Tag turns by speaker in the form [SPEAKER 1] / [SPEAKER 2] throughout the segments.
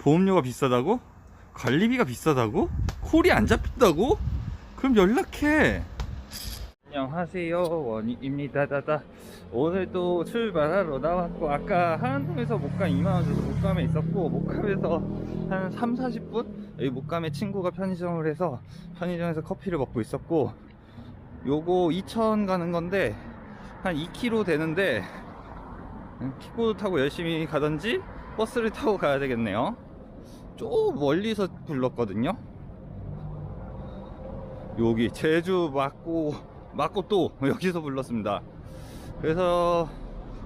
[SPEAKER 1] 보험료가 비싸다고? 관리비가 비싸다고? 콜이 안 잡힌다고? 그럼 연락해. 안녕하세요 원희입니다 다다 오늘 또 출발하러 나왔고 아까 한남동에서 목감 2만원 줘서 목감에 있었고 목감에서 한 3, 40분 여기 목감에 친구가 편의점을 해서 편의점에서 커피를 먹고 있었고 요거 2천 가는 건데 한 2km 되는데 킥보드 타고 열심히 가든지 버스를 타고 가야 되겠네요 좀 멀리서 불렀거든요. 여기 제주 맞고 맞고 또 여기서 불렀습니다. 그래서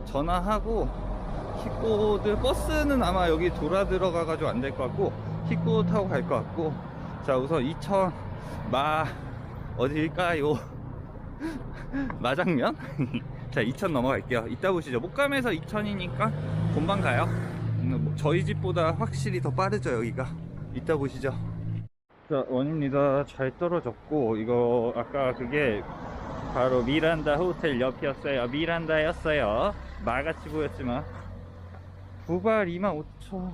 [SPEAKER 1] 전화하고 킥보드 버스는 아마 여기 돌아 들어가 가지고 안 될 것 같고 킥보드 타고 갈 것 같고. 자 우선 이천 마 어디일까요? 마장면? 자 2천 넘어갈게요. 이따 보시죠. 목감에서 2천이니까 금방 가요 저희 집보다 확실히 더 빠르죠 여기가. 이따 보시죠. 자 원입니다. 잘 떨어졌고 이거 아까 그게 바로 미란다 호텔 옆이었어요. 미란다였어요. 마같이 보였지만. 부발 25,000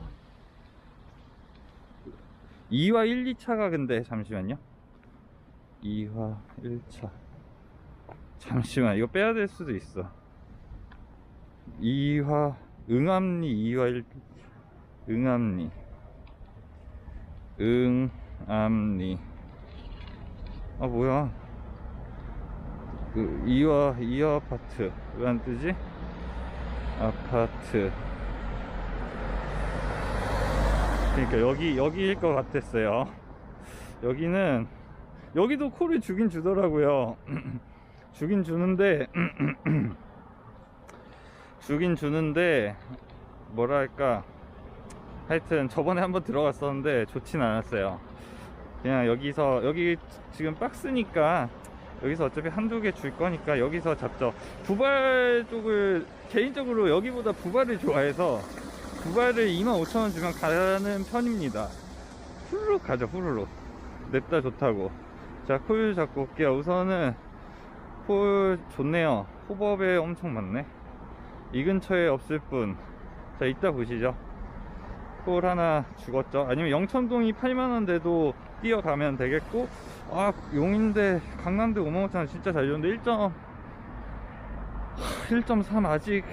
[SPEAKER 1] 2화 1, 2차가 근데 잠시만요. 2화 1차. 잠시만 이거 빼야 될 수도 있어. 2화 응암리 2화 1 응암리. 응암리. 아 뭐야? 그 2화 2화 아파트 왜안 뜨지? 아파트. 그러니까 여기 여기일 것 같았어요. 여기는 여기도 콜을 주긴 주더라고요. 주긴 주는데 주긴 주는데 뭐랄까 하여튼 저번에 한번 들어갔었는데 좋진 않았어요. 그냥 여기서 여기 지금 박스니까 여기서 어차피 한두 개 줄 거니까 여기서 잡죠. 부발 쪽을 개인적으로 여기보다 부발을 좋아해서 부발을 25,000원 주면 가는 편입니다. 후루룩 가죠 후루룩. 냅다 좋다고. 자콜 잡고 올게요. 우선은 콜 좋네요. 호법에 엄청 많네. 이 근처에 없을 뿐자 이따 보시죠 콜 하나 죽었죠? 아니면 영천동이 8만원 돼도 뛰어가면 되겠고? 아 용인대 강남대 55,000원 진짜 잘 줬는데 1. 1.3 아직.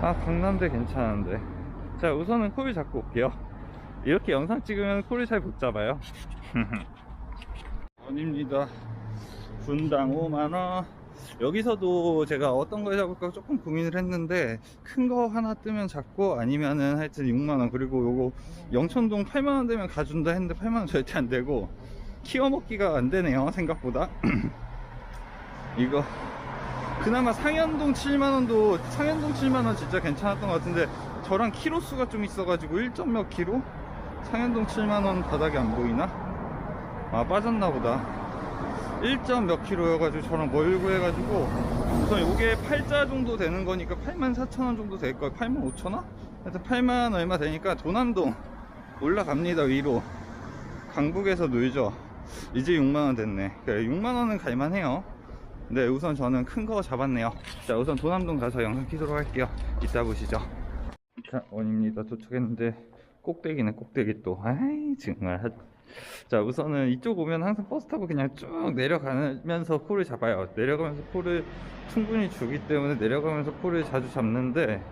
[SPEAKER 1] 아 강남대 괜찮은데. 자 우선은 콜을 잡고 올게요. 이렇게 영상 찍으면 콜을 잘못 잡아요. 아닙니다. 분당 5만원 여기서도 제가 어떤 걸 잡을까 조금 고민을 했는데 큰 거 하나 뜨면 잡고 아니면은 하여튼 6만원 그리고 요거 영천동 8만원 되면 가준다 했는데 8만원 절대 안 되고 키워 먹기가 안 되네요 생각보다 이거 그나마 상현동 7만원도 상현동 7만원 진짜 괜찮았던 것 같은데 저랑 키로수가 좀 있어가지고 1점 몇 키로? 상현동 7만원 바닥에 안 보이나? 아 빠졌나 보다 1점 몇 킬로여가지고 저랑 멀고 해가지고 우선 요게 8자 정도 되는 거니까 8만 4천원 정도 될 거예요. 8만 5천원? 하여튼 8만 얼마 되니까 도남동 올라갑니다 위로. 강북에서 놀죠. 이제 6만원 됐네. 그래 6만원은 갈만해요. 네 우선 저는 큰 거 잡았네요. 자 우선 도남동 가서 영상 키도록 할게요. 이따 보시죠. 자 원입니다. 도착했는데 꼭대기네 꼭대기 또. 아이 정말 자 우선은 이쪽 오면 항상 버스 타고 그냥 쭉 내려가면서 콜을 잡아요. 내려가면서 콜을 충분히 주기 때문에 내려가면서 콜을 자주 잡는데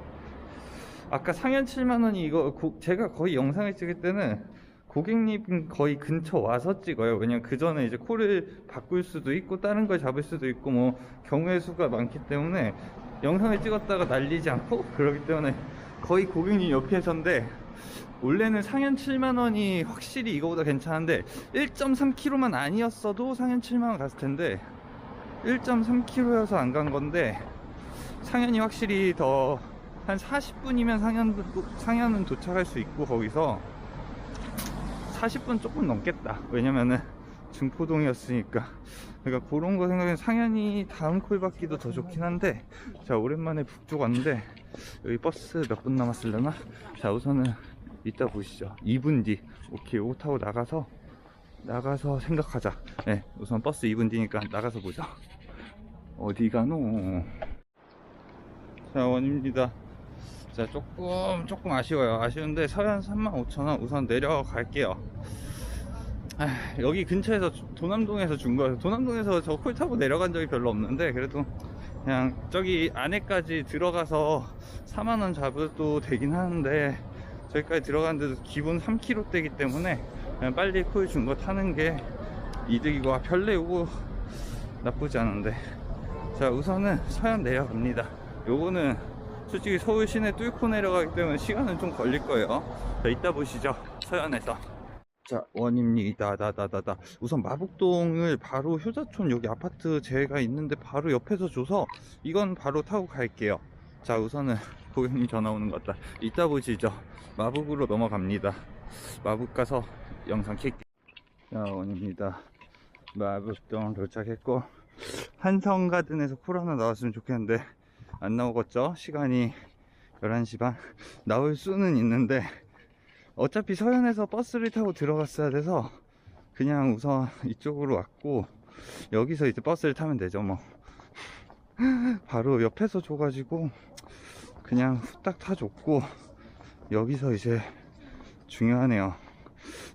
[SPEAKER 1] 아까 상현 7만원이 이거 고- 제가 거의 영상을 찍을 때는 고객님 거의 근처 와서 찍어요. 왜냐면 그 전에 이제 콜을 바꿀 수도 있고 다른 걸 잡을 수도 있고 뭐 경우의 수가 많기 때문에 영상을 찍었다가 날리지 않고 그러기 때문에 거의 고객님 옆에서인데 원래는 상현 7만원이 확실히 이거보다 괜찮은데 1.3km만 아니었어도 상현 7만원 갔을 텐데 1.3km여서 안 간 건데 상현이 확실히 더 한 40분이면 상현, 상현은 도착할 수 있고 거기서 40분 조금 넘겠다. 왜냐면은 중포동이었으니까. 그러니까 그런 거 생각하면 상현이 다음 콜 받기도 더 좋긴 한데 자 오랜만에 북쪽 왔는데 여기 버스 몇 분 남았을려나? 자 우선은 이따 보시죠. 2분 뒤. 오케이 요거 타고 나가서 나가서 생각하자. 네 우선 버스 2분 뒤니까 나가서 보자. 어디 가노? 자 원입니다. 자 조금 조금 아쉬워요. 아쉬운데 서현 35,000원 우선 내려갈게요. 아, 여기 근처에서 주- 도남동에서 준 거예요 도남동에서 저 콜 타고 내려간 적이 별로 없는데 그래도 그냥 저기 안에까지 들어가서 4만원 잡아도 되긴 하는데 저기까지 들어가는데도 기본 3km대기 때문에 그냥 빨리 콜준거 타는 게 이득이고 아, 별내고 나쁘지 않은데. 자 우선은 서현 내려갑니다. 요거는 솔직히 서울 시내 뚫고 내려가기 때문에 시간은 좀 걸릴 거예요. 자 이따 보시죠. 서현에서. 자 원입니다. 다다다다. 우선 마북동을 바로 효자촌 여기 아파트 제가 있는데 바로 옆에서 줘서 이건 바로 타고 갈게요. 자 우선은 고객님 전화 오는 것 같다. 이따 보시죠. 마북으로 넘어갑니다. 마북 가서 영상 킬게요 자 원입니다. 마북동 도착했고 한성가든에서 콜 하나 나왔으면 좋겠는데 안 나오겠죠? 시간이 11시 반? 나올 수는 있는데 어차피 서현에서 버스를 타고 들어갔어야 돼서 그냥 우선 이쪽으로 왔고 여기서 이제 버스를 타면 되죠 뭐. 바로 옆에서 줘가지고 그냥 후딱 타줬고 여기서 이제 중요하네요.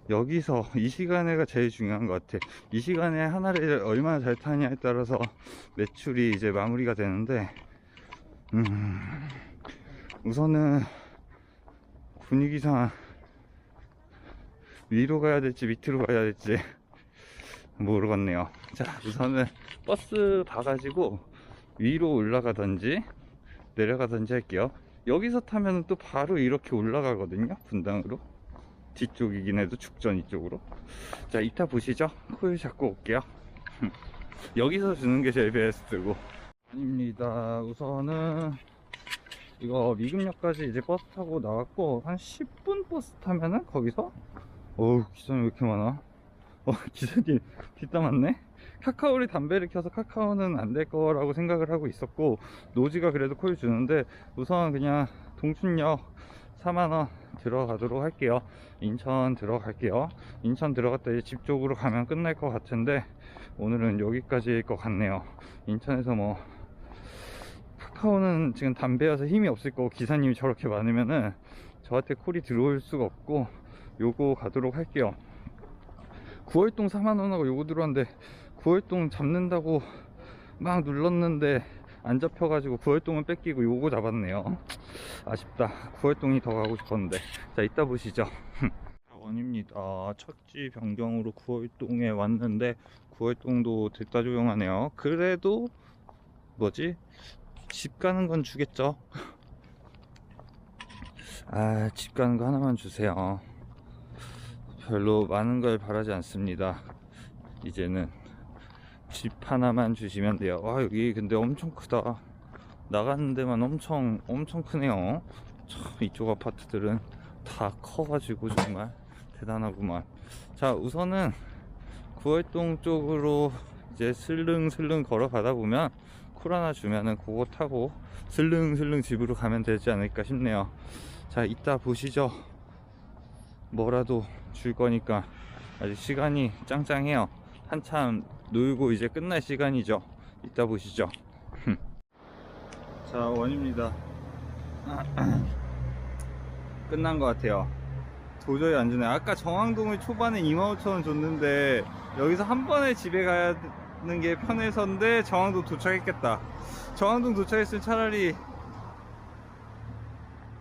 [SPEAKER 1] 여기서 이 시간에가 제일 중요한 것 같아. 이 시간에 하나를 얼마나 잘 타냐에 따라서 매출이 이제 마무리가 되는데 음 우선은 분위기상 위로 가야 될지 밑으로 가야 될지 모르겠네요. 자 우선은 버스 봐가지고 위로 올라가든지 내려가든지 할게요. 여기서 타면 또 바로 이렇게 올라가거든요 분당으로. 뒤쪽이긴 해도 축전 이쪽으로. 자 이따 보시죠. 콜 잡고 올게요. 여기서 주는 게 제일 베스트고. 아닙니다. 우선은 이거 미금역까지 이제 버스 타고 나왔고 한 10분 버스 타면은 거기서? 어우 기사님 왜 이렇게 많아? 어 기사님 뒷담 왔네 카카오를 담배를 켜서 카카오는 안 될 거라고 생각을 하고 있었고 노지가 그래도 콜 주는데 우선 그냥 동춘역 4만원 들어가도록 할게요. 인천 들어갈게요. 인천 들어갔다 이제 집 쪽으로 가면 끝날 것 같은데 오늘은 여기까지일 것 같네요. 인천에서 뭐 카카오는 지금 담배여서 힘이 없을 거고 기사님이 저렇게 많으면은 저한테 콜이 들어올 수가 없고 요거 가도록 할게요. 9월동 4만원하고 요거 들어왔는데 9월동 잡는다고 막 눌렀는데 안 잡혀가지고 9월동은 뺏기고 요거 잡았네요. 아쉽다. 9월동이 더 가고 싶었는데. 자 이따 보시죠. 원입니다. 첫지 변경으로 9월동에 왔는데 9월동도 됐다 조용하네요. 그래도 뭐지? 집 가는 건 주겠죠? 아 집 가는 거 하나만 주세요. 별로 많은 걸 바라지 않습니다. 이제는 집 하나만 주시면 돼요. 아 여기 근데 엄청 크다. 나가는 데만 엄청 엄청 크네요. 참, 이쪽 아파트들은 다 커가지고 정말 대단하구만. 자 우선은 구월동 쪽으로 이제 슬릉슬릉 걸어가다 보면 쿨 하나 주면은 그거 타고 슬릉슬릉 집으로 가면 되지 않을까 싶네요. 자 이따 보시죠. 뭐라도 줄 거니까. 아직 시간이 짱짱해요. 한참 놀고 이제 끝날 시간이죠. 이따 보시죠. 자 원입니다. 끝난 것 같아요. 도저히 안 주네. 아까 정황동을 초반에 25,000원 줬는데 여기서 한 번에 집에 가는 게 편해서인데 정황동 도착했겠다. 정황동 도착했으면 차라리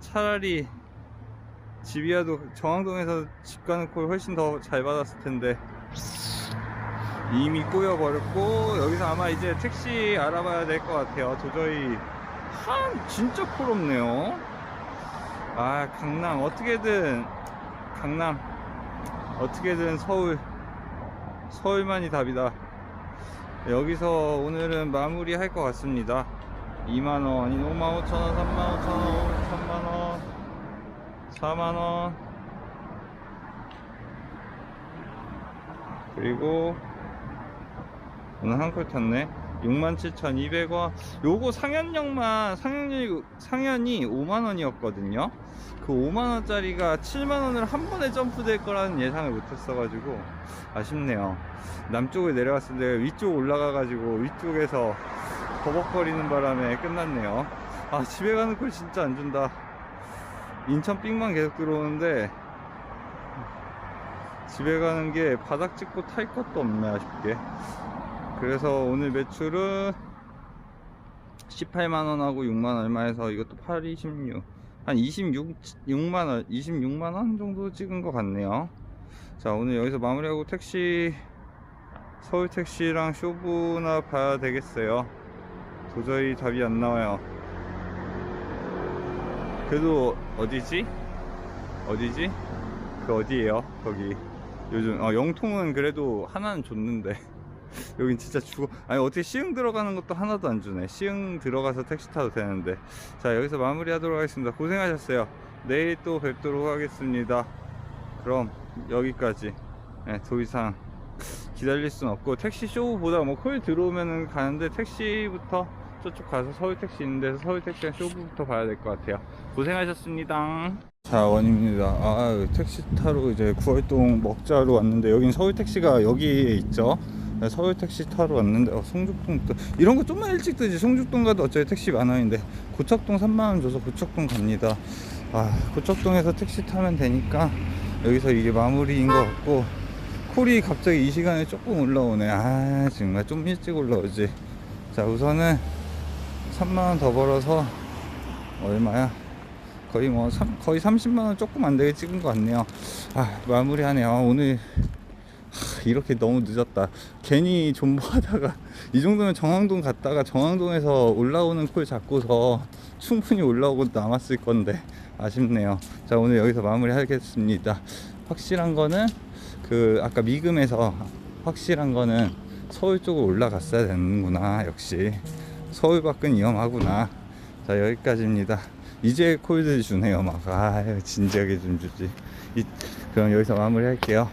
[SPEAKER 1] 차라리 집이라도 정황동에서 집 가는 콜 훨씬 더 잘 받았을 텐데 이미 꼬여버렸고 여기서 아마 이제 택시 알아봐야 될 것 같아요. 도저히 한 진짜 콜 없네요. 아 강남. 어떻게든 강남. 어떻게든 서울. 서울만이 답이다. 여기서 오늘은 마무리 할 것 같습니다. 2만원 아니 5만 5천원 3만 5천원 3만원 4만원. 그리고 오늘 한 콜 탔네. 67,200원. 요거 상현역만 상현이, 상현이 5만원이었거든요. 그 5만원짜리가 7만원을 한 번에 점프될 거라는 예상을 못했어 가지고 아쉽네요. 남쪽을 내려갔을 때 위쪽 올라가 가지고 위쪽에서 버벅거리는 바람에 끝났네요. 아 집에 가는 콜 진짜 안 준다. 인천 삑만 계속 들어오는데 집에 가는 게 바닥 찍고 탈 것도 없네 아쉽게 그래서 오늘 매출은 18만원하고 6만 얼마에서 이것도 8, 26. 한 26, 6만원, 26만원 정도 찍은 것 같네요. 자, 오늘 여기서 마무리하고 택시, 서울 택시랑 쇼부나 봐야 되겠어요. 도저히 답이 안 나와요. 그래도 어디지? 어디지? 그 어디에요? 거기. 요즘, 어, 영통은 그래도 하나는 줬는데. 여긴 진짜 죽어. 아니, 어떻게 시흥 들어가는 것도 하나도 안 주네. 시흥 들어가서 택시 타도 되는데. 자, 여기서 마무리 하도록 하겠습니다. 고생하셨어요. 내일 또 뵙도록 하겠습니다. 그럼, 여기까지. 네, 더 이상 기다릴 순 없고, 택시 쇼보다 뭐 콜 들어오면은 가는데, 택시부터 저쪽 가서 서울 택시 있는 데서 서울 택시랑 쇼부부터 봐야 될 것 같아요. 고생하셨습니다. 자, 원입니다. 아, 택시 타러 이제 구월동 먹자로 왔는데, 여긴 서울 택시가 여기에 있죠. 네, 서울 택시 타러 왔는데, 어, 또, 이런 거 좀만 일찍 뜨지. 송죽동 가도 어차피 택시 많아인데, 고척동 3만 원 줘서 고척동 갑니다. 아, 고척동에서 택시 타면 되니까, 여기서 이게 마무리인 것 같고, 콜이 갑자기 이 시간에 조금 올라오네. 아, 정말 좀 일찍 올라오지. 자, 우선은 3만원 더 벌어서, 얼마야? 거의 뭐 삼- 거의 30만 원 조금 안 되게 찍은 것 같네요. 아 마무리하네요. 오늘 하, 이렇게 너무 늦었다. 괜히 존버하다가 이 정도면 정황동 갔다가 정황동에서 올라오는 콜 잡고서 충분히 올라오고 남았을 건데 아쉽네요. 자 오늘 여기서 마무리 하겠습니다. 확실한 거는 그 아까 미금에서 확실한 거는 서울 쪽으로 올라갔어야 되는구나. 역시 서울 밖은 위험하구나. 자 여기까지입니다. 이제 콜드 주네요 막. 아 진지하게 좀 주지. 이, 그럼 여기서 마무리 할게요.